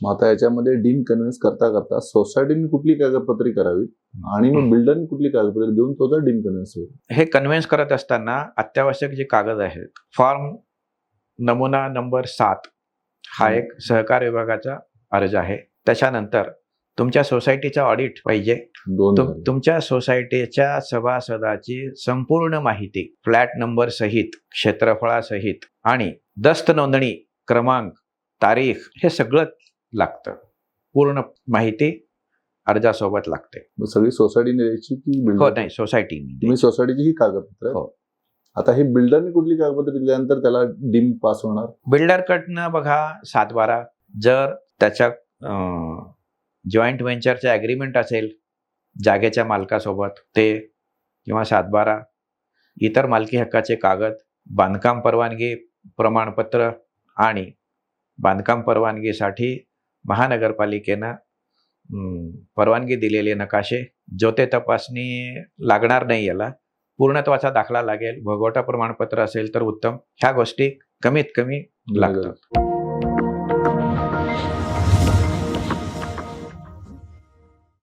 मग आता याच्यामध्ये डीम कन्व्हिन्स करता करता सोसायटीने कुठली कागदपत्रे करावी आणि मग बिल्डरने कुठली कागदपत्रे देऊन तो जर डीम कन्व्हिन्स होईल हे कन्व्हिन्स करत असताना अत्यावश्यक जे कागद आहेत फॉर्म नमुना नंबर सात हा. एक सहकार विभागाचा अर्ज आहे त्याच्यानंतर तुमच्या सोसायटीचा ऑडिट पाहिजे. तुमच्या सोसायटीच्या सभासदाची संपूर्ण माहिती फ्लॅट नंबर सहित क्षेत्रफळासहित आणि दस्त नोंदणी क्रमांक तारीख हे सगळं लागतं. पूर्ण माहिती अर्जासोबत लागते. सगळी सोसायटीने द्यायची की हो बिल्डर नाही सोसायटीनी तुम्ही सोसायटीची ही कागदपत्र? हो. आता हे बिल्डरने कुठली कागदपत्रे दिल्यानंतर त्याला डीम पास होणार? बिल्डरकडनं बघा सातबारा. जर त्याच्या जॉईंट व्हेंचरचं ॲग्रीमेंट असेल जागेच्या मालकासोबत ते किंवा सातबारा. इतर मालकी हक्काचे कागद बांधकाम परवानगी प्रमाणपत्र आणि बांधकाम परवानगीसाठी महानगरपालिकेनं परवानगी दिलेले नकाशे. जो ते तपासणी लागणार नाही याला. पूर्णत्वाचा दाखला लागेल. भोगवटा प्रमाणपत्र असेल तर उत्तम. ह्या गोष्टी कमीत कमी लागतात.